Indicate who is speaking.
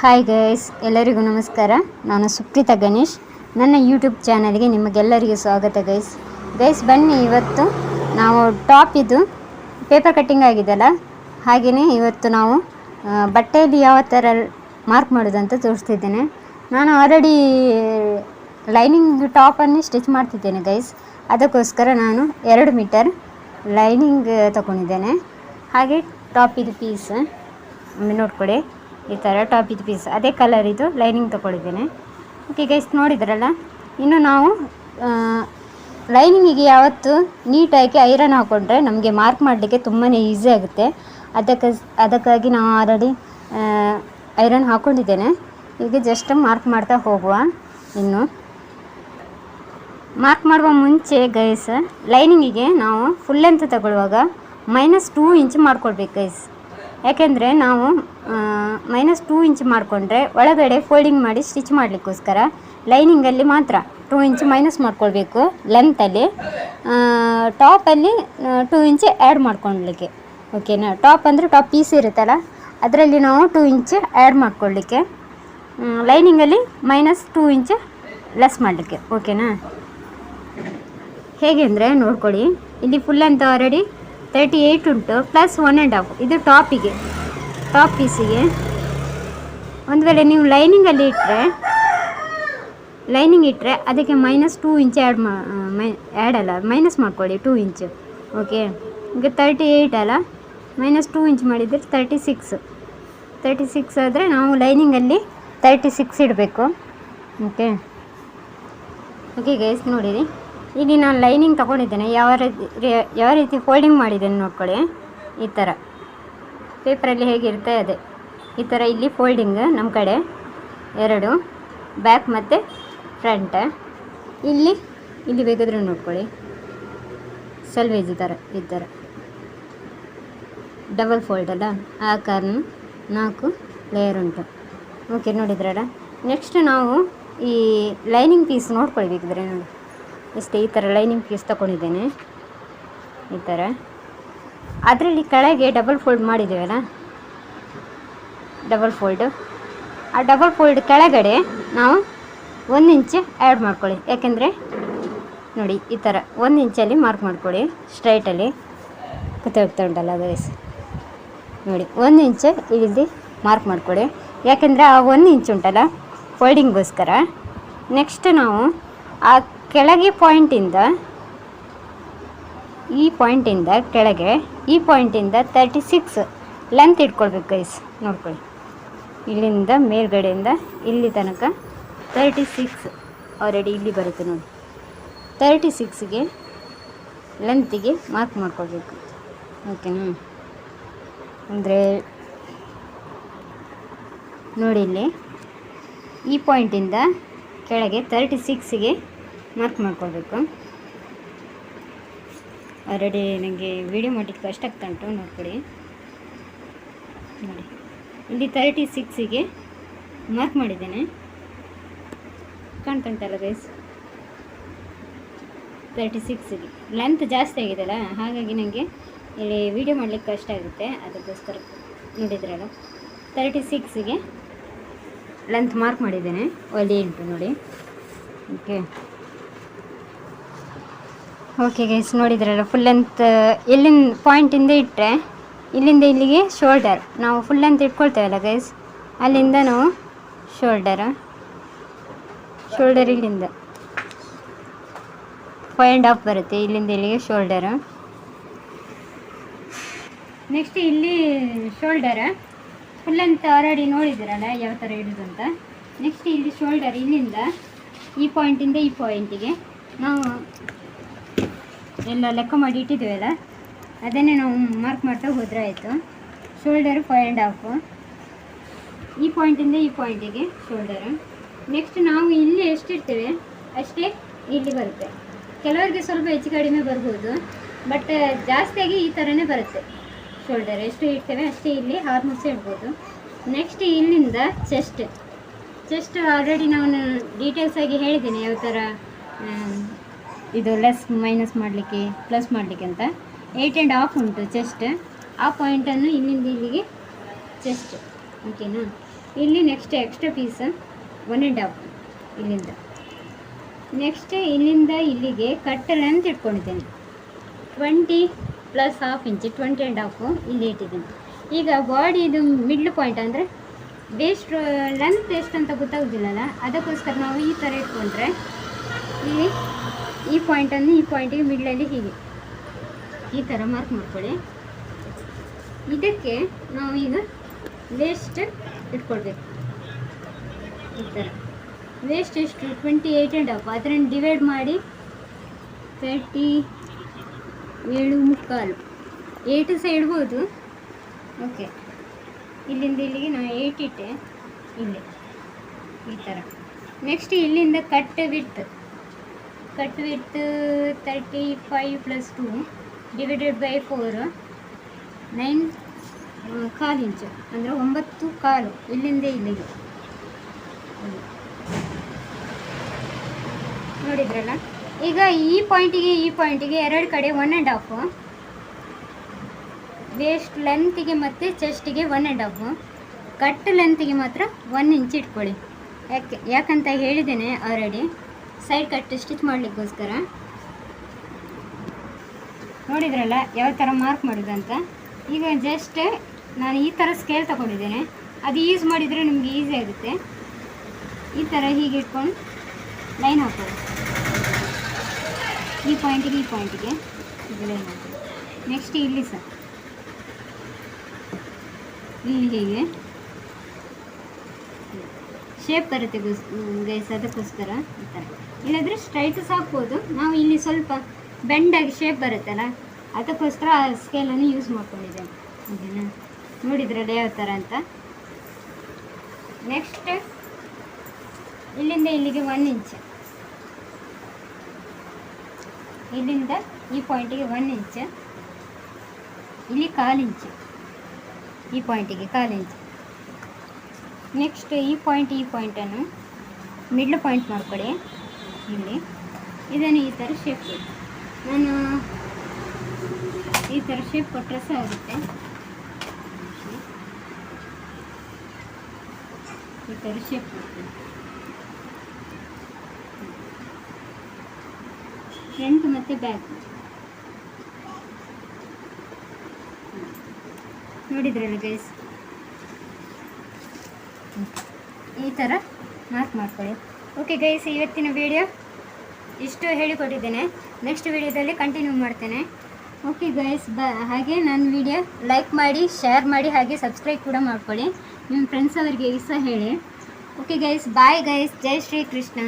Speaker 1: Hi guys ಎಲ್ಲರಿಗೂ ನಮಸ್ಕಾರ. ನಾನು ಸುಪ್ರೀತಾ ಗಣೇಶ್. ನನ್ನ ಯೂಟ್ಯೂಬ್ ಚಾನಲ್ಗೆ ನಿಮಗೆಲ್ಲರಿಗೂ ಸ್ವಾಗತ ಗೈಸ್ ಗೈಸ್ ಬನ್ನಿ ಇವತ್ತು ನಾವು ಟಾಪ್ ಇದು ಪೇಪರ್ ಕಟ್ಟಿಂಗ್ ಆಗಿದೆಲ್ಲ ಹಾಗೆಯೇ ಇವತ್ತು ನಾವು ಬಟ್ಟೆಯಲ್ಲಿ ಯಾವ ಥರ ಮಾರ್ಕ್ ಮಾಡೋದಂತ ತೋರಿಸ್ತಿದ್ದೇನೆ. ನಾನು ಆಲ್ರೆಡಿ ಲೈನಿಂಗ್ ಟಾಪನ್ನೇ ಸ್ಟಿಚ್ ಮಾಡ್ತಿದ್ದೇನೆ ಗೈಸ್ ಅದಕ್ಕೋಸ್ಕರ ನಾನು ಎರಡು ಮೀಟರ್ ಲೈನಿಂಗ್ ತಗೊಂಡಿದ್ದೇನೆ. ಹಾಗೆ ಟಾಪ್ ಇದು ಪೀಸ್ ಒಮ್ಮೆ ನೋಡ್ಕೊಳ್ಳಿ ಈ ಥರ ಟಾಪ್ ಇದು ಪೀಸ್ ಅದೇ ಕಲರ್ ಇದು ಲೈನಿಂಗ್ ತೊಗೊಂಡಿದ್ದೇನೆ ಓಕೆ ಗೈಸ್ ನೋಡಿದ್ರಲ್ಲ? ಇನ್ನು ನಾವು ಲೈನಿಂಗಿಗೆ ಯಾವತ್ತು ನೀಟಾಗಿ ಐರನ್ ಹಾಕ್ಕೊಂಡ್ರೆ ನಮಗೆ ಮಾರ್ಕ್ ಮಾಡಲಿಕ್ಕೆ ತುಂಬಾ ಈಸಿ ಆಗುತ್ತೆ. ಅದಕ್ಕೆ, ಅದಕ್ಕಾಗಿ ನಾವು ಆಲ್ರೆಡಿ ಐರನ್ ಹಾಕ್ಕೊಂಡಿದ್ದೇನೆ ಈಗ ಜಸ್ಟ್ ಮಾರ್ಕ್ ಮಾಡ್ತಾ ಹೋಗುವ ಇನ್ನು. ಮಾರ್ಕ್ ಮಾಡುವ ಮುಂಚೆ ಗೈಸ್ ಲೈನಿಂಗಿಗೆ ನಾವು ಫುಲ್ ಲೆಂತ್ ತಗೊಳ್ಳುವಾಗ ಮೈನಸ್ ಟೂ ಇಂಚ್ ಮಾಡ್ಕೊಳ್ಬೇಕು ಗೈಸ್ ಯಾಕೆಂದರೆ ನಾವು ಮೈನಸ್ ಟೂ ಇಂಚ್ ಮಾಡಿಕೊಂಡ್ರೆ ಒಳಗಡೆ ಫೋಲ್ಡಿಂಗ್ ಮಾಡಿ ಸ್ಟಿಚ್ ಮಾಡಲಿಕ್ಕೋಸ್ಕರ ಲೈನಿಂಗಲ್ಲಿ ಮಾತ್ರ ಟೂ ಇಂಚ್ ಮೈನಸ್ ಮಾಡ್ಕೊಳ್ಬೇಕು ಲೆಂತಲ್ಲಿ ಟಾಪಲ್ಲಿ ಟೂ ಇಂಚ್ ಆ್ಯಡ್ ಮಾಡ್ಕೊಳ್ಲಿಕ್ಕೆ. ಓಕೆನಾ ಟಾಪ್ ಅಂದರೆ ಟಾಪ್ ಪೀಸ್ ಇರುತ್ತಲ್ಲ, ಅದರಲ್ಲಿ ನಾವು ಟೂ ಇಂಚ್ ಆ್ಯಡ್ ಮಾಡ್ಕೊಳ್ಳಿಕ್ಕೆ ಲೈನಿಂಗಲ್ಲಿ ಮೈನಸ್ ಟೂ ಇಂಚ್ ಲೆಸ್ ಮಾಡಲಿಕ್ಕೆ. ಓಕೆನಾ ಹೇಗೆ ಅಂದರೆ ನೋಡ್ಕೊಳ್ಳಿ, ಇಲ್ಲಿ ಫುಲ್ ಅಂತ ಆಲ್ರೆಡಿ ತರ್ಟಿ ಏಯ್ಟ್ ಉಂಟು ಪ್ಲಸ್ ಒನ್ ಆ್ಯಂಡ್ ಹಾಫ್ ಇದು ಟಾಪಿಗೆ ಟಾಪ್ ಪೀಸಿಗೆ ಒಂದು ವೇಳೆ ನೀವು ಲೈನಿಂಗಲ್ಲಿ ಇಟ್ಟರೆ ಲೈನಿಂಗ್ ಇಟ್ಟರೆ ಅದಕ್ಕೆ ಮೈನಸ್ ಟೂ ಇಂಚ್ ಆ್ಯಡ್ ಮಾ, ಮೈ ಆ್ಯಡ್ ಅಲ್ಲ ಮೈನಸ್ ಮಾಡ್ಕೊಳ್ಳಿ ಟೂ ಇಂಚ್ ಓಕೆ ಈಗ ತರ್ಟಿ ಏಯ್ಟ್ ಅಲ್ಲ ಮೈನಸ್ ಟೂ ಇಂಚ್ ಮಾಡಿದರೆ ತರ್ಟಿ ಸಿಕ್ಸ್ ತರ್ಟಿ ಸಿಕ್ಸ್ ಆದರೆ ನಾವು ಲೈನಿಂಗಲ್ಲಿ ತರ್ಟಿ ಸಿಕ್ಸ್ ಇಡಬೇಕು. ಓಕೆ ಓಕೆ ಗೈಸ್ ನೋಡಿರಿ. ಇಲ್ಲಿ ನಾನು ಲೈನಿಂಗ್ ತೊಗೊಂಡಿದ್ದೇನೆ. ಯಾವ ರೀತಿ ಯಾವ ರೀತಿ ಫೋಲ್ಡಿಂಗ್ ಮಾಡಿದ್ದೇನೆ ನೋಡ್ಕೊಳ್ಳಿ. ಈ ಥರ. ಪೇಪರಲ್ಲಿ ಹೇಗಿರುತ್ತೆ ಅದೇ ಈ ಥರ ಇಲ್ಲಿ ಫೋಲ್ಡಿಂಗ್ ನಮ್ಮ ಕಡೆ ಎರಡು ಬ್ಯಾಕ್ ಮತ್ತು ಫ್ರಂಟ್ ಇಲ್ಲಿ ಇಲ್ಲಿ ಬೇಕಾದರೂ ನೋಡ್ಕೊಳ್ಳಿ. ಸಲ್ವೇಜ್ ಥರ, ಈ ಥರ. ಡಬಲ್ ಫೋಲ್ಡ್ ಅಲ್ಲ? ಆ ಕಾರಣ ನಾಲ್ಕು ಲೇಯರ್ ಉಂಟು. ಓಕೆ ನೋಡಿದ್ರಲ್ಲ? ನೆಕ್ಸ್ಟ್ ನಾವು ಈ ಲೈನಿಂಗ್ ಪೀಸ್ ನೋಡ್ಕೊಳ್ಬೇಕಿದ್ರೆ ನೋಡಿ. ಇಷ್ಟೇ ಈ ಥರ ಲೈನಿಂಗ್ ಪೀಸ್ ತೊಗೊಂಡಿದ್ದೇನೆ. ಈ ಥರ ಅದರಲ್ಲಿ ಕೆಳಗೆ ಡಬಲ್ ಫೋಲ್ಡ್ ಮಾಡಿದ್ದೇವಲ್ಲ? ಡಬಲ್ ಫೋಲ್ಡು ಆ ಡಬಲ್ ಫೋಲ್ಡ್ ಕೆಳಗಡೆ ನಾವು ಒಂದು ಇಂಚ್ ಆ್ಯಡ್ ಮಾಡ್ಕೊಳ್ಳಿ. ಯಾಕೆಂದರೆ, ನೋಡಿ, ಈ ಥರ ಒಂದು ಇಂಚಲ್ಲಿ ಮಾರ್ಕ್ ಮಾಡ್ಕೊಳ್ಳಿ. ಸ್ಟ್ರೈಟಲ್ಲಿ ಗೊತ್ತಾಗ್ತಾ ಉಂಟಲ್ಲ ಗೈಸ್ ನೋಡಿ, ಒಂದು ಇಂಚ್ ಇಲ್ಲಿ ಮಾರ್ಕ್ ಮಾಡ್ಕೊಳ್ಳಿ. ಯಾಕೆಂದರೆ ಆ ಒಂದು ಇಂಚ್ ಉಂಟಲ್ಲ ಫೋಲ್ಡಿಂಗ್ಗೋಸ್ಕರ ನೆಕ್ಸ್ಟ್ ನಾವು ಆ ಕೆಳಗೆ ಪಾಯಿಂಟಿಂದ ಈ ಪಾಯಿಂಟಿಂದ ಕೆಳಗೆ, ಈ ಪಾಯಿಂಟಿಂದ ತರ್ಟಿ ಸಿಕ್ಸ್ ಲೆಂತ್ ಇಟ್ಕೊಳ್ಬೇಕು ಗೈಸ್ ನೋಡ್ಕೊಳ್ಳಿ. ಇಲ್ಲಿಂದ ಮೇಲ್ಗಡೆಯಿಂದ ಇಲ್ಲಿ ತನಕ ತರ್ಟಿ ಸಿಕ್ಸ್ ಆಲ್ರೆಡಿ ಇಲ್ಲಿ ಬರುತ್ತೆ ನೋಡಿ. ತರ್ಟಿ ಸಿಕ್ಸ್ಗೆ ಲೆಂತಿಗೆ ಮಾರ್ಕ್ ಮಾಡ್ಕೊಳ್ಬೇಕು. ಓಕೆನಾ ಅಂದರೆ, ನೋಡಿ ಇಲ್ಲಿ, ಈ ಪಾಯಿಂಟಿಂದ ಕೆಳಗೆ ತರ್ಟಿ ಸಿಕ್ಸಿಗೆ ಮಾರ್ಕ್ ಮಾಡ್ಕೊಳ್ಬೇಕು. ಆಲ್ರೆಡಿ ನನಗೆ ವಿಡಿಯೋ ಮಾಡಲಿಕ್ಕೆ ಕಷ್ಟ ಆಗ್ತಾ ಉಂಟು ನೋಡ್ಕೊಳ್ಳಿ ನೋಡಿ. ಇಲ್ಲಿ ತರ್ಟಿ ಸಿಕ್ಸಿಗೆ ಮಾರ್ಕ್ ಮಾಡಿದ್ದೇನೆ. ಕಾಣ್ತಾ ಉಂಟಲ್ಲ ಗೈಸ್ ತರ್ಟಿ ಸಿಕ್ಸಿಗೆ ಲೆಂತ್ ಜಾಸ್ತಿ ಆಗಿದೆಯಲ್ಲ, ಹಾಗಾಗಿ ನನಗೆ ಇಲ್ಲಿ ವಿಡಿಯೋ ಮಾಡಲಿಕ್ಕೆ ಕಷ್ಟ ಆಗುತ್ತೆ. ಅದಕ್ಕೋಸ್ಕರ ನೋಡಿದ್ರಲ್ಲ. ತರ್ಟಿ ಸಿಕ್ಸಿಗೆ ಲೆಂತ್ ಮಾರ್ಕ್ ಮಾಡಿದ್ದೇನೆ. ಒಲಿ ಉಂಟು ನೋಡಿ. ಓಕೆ ಓಕೆ ಗೈಸ್ ನೋಡಿದ್ರಲ್ಲ ಫುಲ್ ಲೆಂತ್ ಎಲ್ಲಿಂದ ಪಾಯಿಂಟಿಂದ ಇಟ್ಟರೆ ಇಲ್ಲಿಂದ ಇಲ್ಲಿಗೆ ಶೋಲ್ಡರ್ ನಾವು ಫುಲ್ ಲೆಂತ್ ಇಟ್ಕೊಳ್ತೇವಲ್ಲ ಗೈಸ್ ಅಲ್ಲಿಂದ ನಾವು ಶೋಲ್ಡರ್ ಶೋಲ್ಡರ್ ಇಲ್ಲಿಂದ. ಫೈವ್ ಆ್ಯಂಡ್ ಹಾಫ್ ಬರುತ್ತೆ, ಇಲ್ಲಿಂದ ಇಲ್ಲಿಗೆ ಶೋಲ್ಡರ್ ನೆಕ್ಸ್ಟ್ ಇಲ್ಲಿ ಶೋಲ್ಡರ್ ಫುಲ್ ಲೆಂತ್ ಆಲ್ರೆಡಿ ನೋಡಿದ್ದೀರಲ್ಲ ಯಾವ ಥರ ಇಡೋದು ಅಂತ. ನೆಕ್ಸ್ಟ್ ಇಲ್ಲಿ ಶೋಲ್ಡರ್ ಇಲ್ಲಿಂದ, ಈ ಪಾಯಿಂಟಿಂದ ಈ ಪಾಯಿಂಟಿಗೆ ನಾವು ಎಲ್ಲ ಲೆಕ್ಕ ಮಾಡಿ ಇಟ್ಟಿದ್ದೀವಲ್ಲ, ಅದನ್ನೇ ನಾವು ಮಾರ್ಕ್ ಮಾಡ್ತಾ ಹೋದರೆ ಆಯಿತು. ಶೋಲ್ಡರು ಫೈವ್ ಆ್ಯಂಡ್ ಹಾಫು ಈ ಪಾಯಿಂಟಿಂದ ಈ ಪಾಯಿಂಟಿಗೆ ಶೋಲ್ಡರು ನೆಕ್ಸ್ಟ್ ನಾವು ಇಲ್ಲಿ ಎಷ್ಟಿರ್ತೇವೆ, ಅಷ್ಟೇ ಇಲ್ಲಿ ಬರುತ್ತೆ. ಕೆಲವರಿಗೆ ಸ್ವಲ್ಪ ಹೆಚ್ಚು ಕಡಿಮೆ ಬರ್ಬೋದು ಬಟ್ ಜಾಸ್ತಿಯಾಗಿ ಈ ಥರನೇ ಬರುತ್ತೆ ಶೋಲ್ಡರ್ ಎಷ್ಟು ಇಡ್ತೇವೆ ಅಷ್ಟೇ ಇಲ್ಲಿ ಹಾರ್ಮೋನ್ಸ್ ಇಡ್ಬೋದು ನೆಕ್ಸ್ಟ್ ಇಲ್ಲಿಂದ ಚೆಸ್ಟ್ ಚೆಸ್ಟ್ ಆಲ್ರೆಡಿ ನಾನು ಡೀಟೇಲ್ಸ್ ಆಗಿ ಹೇಳಿದ್ದೀನಿ ಯಾವ ಥರ ಇದು ಲೆಸ್ ಮೈನಸ್ ಮಾಡಲಿಕ್ಕೆ ಪ್ಲಸ್ ಮಾಡಲಿಕ್ಕೆ ಅಂತ. ಏಯ್ಟ್ ಆ್ಯಂಡ್ ಹಾಫ್ ಉಂಟು ಚೆಸ್ಟ್ ಆ ಪಾಯಿಂಟನ್ನು ಇಲ್ಲಿಂದ ಇಲ್ಲಿಗೆ ಚೆಸ್ಟ್ ಓಕೆನಾ ಇಲ್ಲಿ next extra piece one and half ಇಲ್ಲಿಂದ. ನೆಕ್ಸ್ಟ್ ಇಲ್ಲಿಂದ ಇಲ್ಲಿಗೆ cut length ಇಟ್ಕೊಂಡಿದ್ದೇನೆ. Twenty plus half inch twenty and half ಇಲ್ಲಿ ಇಟ್ಟಿದ್ದೀನಿ. ಈಗ ಬಾಡಿ ಇದು ಮಿಡ್ಲ್ ಪಾಯಿಂಟ್ ಅಂದರೆ ವೇಸ್ಟ್ ಲೆಂತ್ ಎಷ್ಟು ಅಂತ ಗೊತ್ತಾಗೋದಿಲ್ಲಲ್ಲ? ಅದಕ್ಕೋಸ್ಕರ ನಾವು ಈ ಥರ ಇಟ್ಕೊಂಡ್ರೆ ಇಲ್ಲಿ ಈ ಪಾಯಿಂಟನ್ನು ಈ ಪಾಯಿಂಟಿಗೆ ಮಿಡ್ಲಲ್ಲಿ ಹೀಗೆ. ಈ ಥರ ಮಾರ್ಕ್ ಮಾಡ್ಕೊಳ್ಳಿ. ಇದಕ್ಕೆ ನಾವು ಈಗ ವೇಸ್ಟ್ ಇಟ್ಕೊಳ್ಬೇಕು. ಈ ಥರ ವೇಸ್ಟ್ ಎಷ್ಟು? ಟ್ವೆಂಟಿ ಏಯ್ಟ್ ಆ್ಯಂಡ್ ಹಾಫ್ ಅದನ್ನು ಡಿವೈಡ್ ಮಾಡಿ ತರ್ಟಿ ಏಳು ಮುಕ್ಕಾಲು. ಏಯ್ಟು ಸಹ ಇಡ್ಬೋದು ಓಕೆ ಇಲ್ಲಿಂದ ಇಲ್ಲಿಗೆ ನಾವು ಏಯ್ಟ್ ಇಟ್ಟೆ. ಇಲ್ಲಿ. ಈ ಥರ ನೆಕ್ಸ್ಟ್ ಇಲ್ಲಿಂದ cut width cut width thirty five plus two divided by four nine call inch ಅಂದರೆ ಒಂಬತ್ತು ಕಾಲು ಇಲ್ಲಿಂದ ಇಲ್ಲಿಗೆ. ನೋಡಿದ್ರಲ್ಲ? ಈಗ ಈ ಪಾಯಿಂಟಿಗೆ ಈ ಪಾಯಿಂಟಿಗೆ ಎರಡು ಕಡೆ ಒನ್ ಆ್ಯಂಡ್ ಹಾಫು ವೇಸ್ಟ್ ಲೆಂತಿಗೆ ಮತ್ತು ಚೆಸ್ಟಿಗೆ ಒನ್ ಆ್ಯಂಡ್ ಹಾಫು ಕಟ್ ಲೆಂತಿಗೆ ಮಾತ್ರ ಒನ್ ಇಂಚ್ ಇಟ್ಕೊಳ್ಳಿ. ಯಾಕೆ, ಯಾಕಂತ ಹೇಳಿದ್ದೇನೆ ಆಲ್ರೆಡಿ ಸೈಡ್ ಕಟ್ ಸ್ಟಿಚ್ ಮಾಡಲಿಕ್ಕೋಸ್ಕರ. ನೋಡಿದ್ರಲ್ಲ ಯಾವ ಥರ ಮಾರ್ಕ್ ಮಾಡೋದಂತ ಈಗ ಜಸ್ಟ್ ನಾನು ಈ ಥರ ಸ್ಕೇಲ್ ತಗೊಂಡಿದ್ದೇನೆ. ಅದು ಯೂಸ್ ಮಾಡಿದರೆ ನಿಮಗೆ ಈಸಿ ಆಗುತ್ತೆ. ಈ ಥರ ಹೀಗೆ ಇಟ್ಕೊಂಡು ಲೈನ್ ಹಾಕೋದು. ಈ ಪಾಯಿಂಟಿಗೆ ಈ ಪಾಯಿಂಟಿಗೆ ಇದು ಲೈನ್ ಹಾಕೋದು. ನೆಕ್ಸ್ಟ್ ಇಲ್ಲಿ ಸರ್. ಇಲ್ಲಿ ಹೀಗೆ. ಶೇಪ್ ಬರುತ್ತೆ ಗೋಸ್ ಅದಕ್ಕೋಸ್ಕರ ಈ ಥರ ಇಲ್ಲಾಂದರೆ ಸ್ಟ್ರೈಟ್ ಸಾಕ್ಬೋದು. ನಾವು ಇಲ್ಲಿ ಸ್ವಲ್ಪ ಬೆಂಡಾಗಿ ಶೇಪ್ ಬರುತ್ತಲ್ಲ, ಅದಕ್ಕೋಸ್ಕರ ಆ ಸ್ಕೇಲನ್ನು ಯೂಸ್ ಮಾಡ್ಕೊಂಡಿದ್ದೇನೆ. ಓಕೆನಾ? ನೋಡಿದ್ರಲ್ಲ ಯಾವ ಥರ ಅಂತ? ನೆಕ್ಸ್ಟ್ ಇಲ್ಲಿಂದ ಇಲ್ಲಿಗೆ ಒನ್ ಇಂಚ್ ಇಲ್ಲಿಂದ ಈ ಪಾಯಿಂಟಿಗೆ ಒನ್ ಇಂಚ್ ಇಲ್ಲಿ ಕಾಲು ಇಂಚ್ ಈ ಪಾಯಿಂಟಿಗೆ ಕಾಲು ಇಂಚ್ ನೆಕ್ಸ್ಟ್ ಈ ಪಾಯಿಂಟ್ ಈ ಪಾಯಿಂಟನ್ನು ಮಿಡ್ಲ್ ಪಾಯಿಂಟ್ ಮಾಡ್ಕೊಳ್ಳಿ ಇಲ್ಲಿ. ಇದನ್ನು ಈ ಥರ ಶೇಪ್ ನಾನು ಈ ಥರ ಶೇಪ್ ಕೊಟ್ಟರೆ ಸಹ ಆಗುತ್ತೆ ಈ ಥರ ಶೇಪ್ ಕೊಡ್ತೀನಿ ಫ್ರಂಟ್ ಮತ್ತು ಬ್ಯಾಕ್ ನೋಡಿದ್ರಲ್ಲ ಗೈಸ್ ಈ ಥರ ಮಾರ್ಕ್ ಮಾಡ್ಕೊಳ್ಳಿ. ಓಕೆ ಗೈಸ್ ಇವತ್ತಿನ ವಿಡಿಯೋ ಇಷ್ಟು ಹೇಳಿಕೊಟ್ಟಿದ್ದೇನೆ. ನೆಕ್ಸ್ಟ್ ವಿಡಿಯೋದಲ್ಲಿ ಕಂಟಿನ್ಯೂ ಮಾಡ್ತೇನೆ. ಓಕೆ ಗೈಸ್ ಬ, ಹಾಗೆ ನನ್ನ ವಿಡಿಯೋ ಲೈಕ್ ಮಾಡಿ ಶೇರ್ ಮಾಡಿ, ಹಾಗೆ ಸಬ್ಸ್ಕ್ರೈಬ್ ಕೂಡ ಮಾಡ್ಕೊಳ್ಳಿ. ನಿಮ್ಮ ಫ್ರೆಂಡ್ಸ್ ಅವರಿಗೆ ಸಹ ಹೇಳಿ. ಓಕೆ ಗೈಸ್ ಬಾಯ್ ಗೈಸ್ ಜೈ ಶ್ರೀ ಕೃಷ್ಣ.